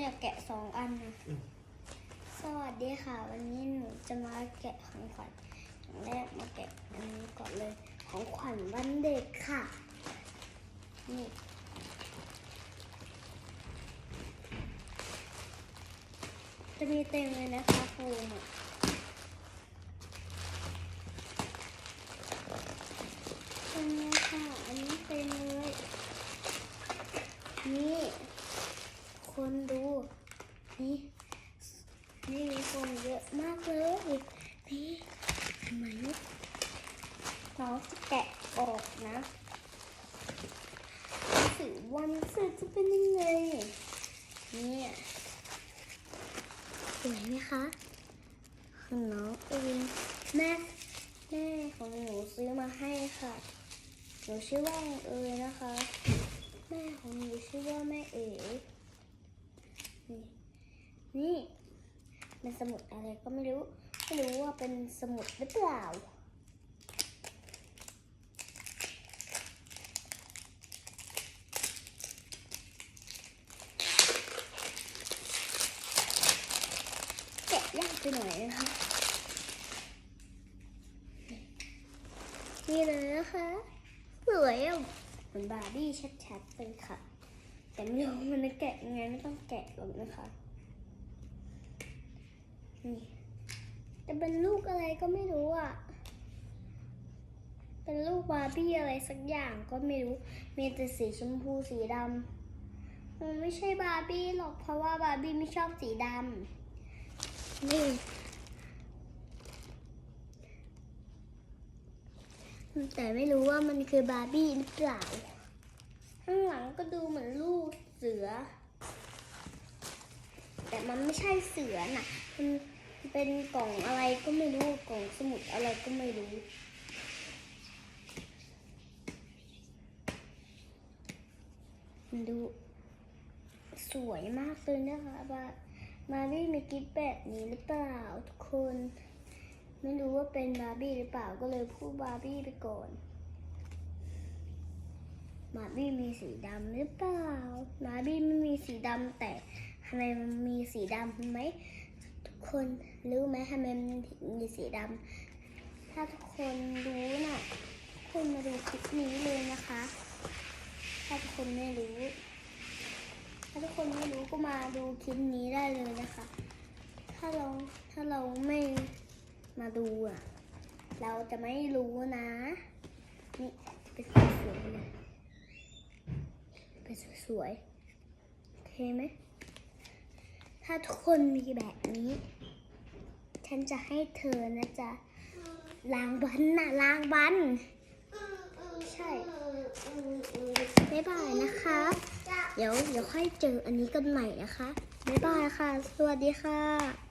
อยากแกะสองอันนะสวัสดีค่ะ วันนี้หนูจะมาแกะของขวัญอย่างแรกมาแกะอันนี้ก่อนเลย ของขวัญวันเด็กค่ะ นี่จะมีเต็มเลยนะคะโฟมอะ เป็นไงค่ะ อันนี้เต็มเลย นี่ คนดู นี่ นี่มี คนเยอะมากเลย นี่ทำไมน้องจะแกะออกนะสือวันเสร็จจะเป็นยังไง เนี่ยสวยไหมคะของน้องเองแม่แม่ของหนูซื้อมาให้ค่ะ หนูชื่อว่าเอ๋ยนะคะ แม่ของหนูชื่อว่าแม่เอ๋นี่นี่ เป็นสมุดอะไรก็ไม่รู้ ไม่รู้ว่าเป็นสมุดหรือเปล่า แกะยากไปหน่อยนะคะ นี่เลยนะคะสวยอะเหมือนบาร์บี้ชัดๆเลยค่ะ แต่ไม่รู้มันจะแกะยังไงไม่ต้องแกะหรอกนะคะ นี่จะเป็นลูกอะไรก็ไม่รู้อะ เป็นลูกบาร์บี้อะไรสักอย่างก็ไม่รู้ มีแต่สีชมพูสีดำมันไม่ใช่บาร์บี้หรอกเพราะว่าบาร์บี้ไม่ชอบสีดำนี่แต่ไม่รู้ว่ามันคือบาร์บี้หรือเปล่า ข้างหลังก็ดูเหมือนลูกเสือ มันไม่ใช่เสือน่ะ มันเป็นกล่องอะไรก็ไม่รู้กล่องสมุดอะไรก็ไม่รู้มันดูสวยมากเลยนะคะบามารี่มีกิ๊บแบบนี้หรือเปล่าทุกคน ไม่รู้ว่าเป็นบาร์บี้หรือเปล่าก็เลยพูดบาร์บี้ไปก่อนบาร์บี้มีสีดำหรือเปล่าบาร์บี้ไม่มีสีดำแต่ ทำไมมันมีสีดำไหมทุกคนรู้ไหมทำไมมันมีสีดำถ้าทุกคนรู้น่ะทุกคนมาดูคลิปนี้เลยนะคะ ถ้าทุกคนไม่รู้ ถ้าทุกคนไม่รู้ก็มาดูคลิปนี้ได้เลยนะคะ ถ้าเราถ้าเราไม่มาดูอะ เราจะไม่รู้นะนี่เป็นสวยเลยเป็นสวยๆโอเคไหม ถ้าทุกคนมีแบบนี้ ฉันจะให้เธอนะจ๊ะล้างบันน่ะล้างบัน ใช่บ๊ายบายนะคะ เดี๋ยวเดี๋ยวค่อยเจออันนี้กันใหม่นะคะบ๊ายบายค่ะ สวัสดีค่ะ